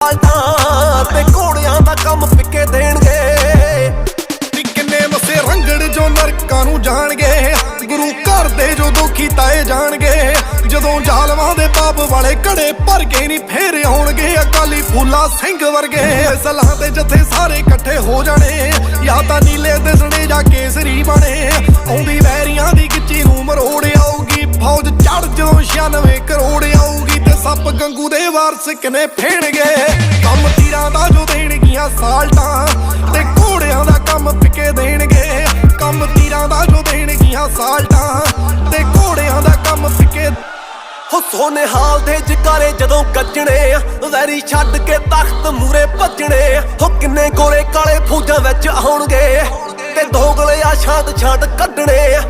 ਤੇ ਘੋੜਿਆਂ ਦਾ ਕੰਮ ਫਿੱਕੇ ਦੇਣਗੇ। ਨੀ ਕਿੰਨੇ ਮਸੇ ਰੰਗੜ ਜੋ ਨਰਕਾਂ ਨੂੰ ਜਾਣਗੇ। ਗੁਰੂ ਘਰ ਦੇ ਜੋ ਦੁਖੀ ਤਾਏ ਜਾਣਗੇ। ਜਦੋਂ ਜ਼ਾਲਮਾਂ ਦੇ ਪਾਪ ਵਾਲੇ ਘੜੇ ਭਰ ਕੇ ਨਹੀਂ ਫੇਰ ਆਉਣਗੇ। ਅਕਾਲੀ ਫੂਲਾ ਸਿੰਘ ਵਰਗੇ ਸਲਾਹ ਤੇ ਜਥੇ ਸਾਰੇ ਇਕੱਠੇ ਹੋ ਜਾਣੇ। ਜਾਂ ਤਾਂ ਨੀਲੇ ਦਿਸਣੇ ਜਾਂ ਕੇਸਰੀ ਬਣੇ। ਆਉਂਦੀ ਗੰਗੂ ਵਾਰਸ ਕਿਨੇ ਫੇਣਗੇ? ਕੰਮ ਤੀਰਾਂ ਦਾ ਜੋ ਦੇਣਗੀਆਂ ਸਾਲਟਾਂ ਤੇ ਘੋੜਿਆਂ ਦਾ ਕੰਮ ਫਿੱਕੇ ਦੇਣਗੇ। ਕੰਮ ਤੀਰਾਂ ਦਾ ਜੋ ਦੇਣਗੀਆਂ ਸਾਲਟਾਂ ਤੇ ਘੋੜਿਆਂ ਦਾ ਕੰਮ ਫਿੱਕੇ ਹੋ ਸੋਨੇ ਹਾਲ ਦੇ ਜਕਾਰੇ ਜਦੋਂ ਗੱਜਣੇ ਆ, ਵੈਰੀ ਛੱਡ ਕੇ ਤਖਤ ਮੂਰੇ ਭੱਜਣੇ ਆ। ਹੋ ਕਿੰਨੇ ਗੋਰੇ ਕਾਲੇ ਫੌਜਾਂ ਵਿੱਚ ਆਉਣਗੇ ਤੇ ਦੋਗਲੇ ਆ ਛਾਂਟ ਛਾਂਟ ਕੱਢਣੇ ਆ।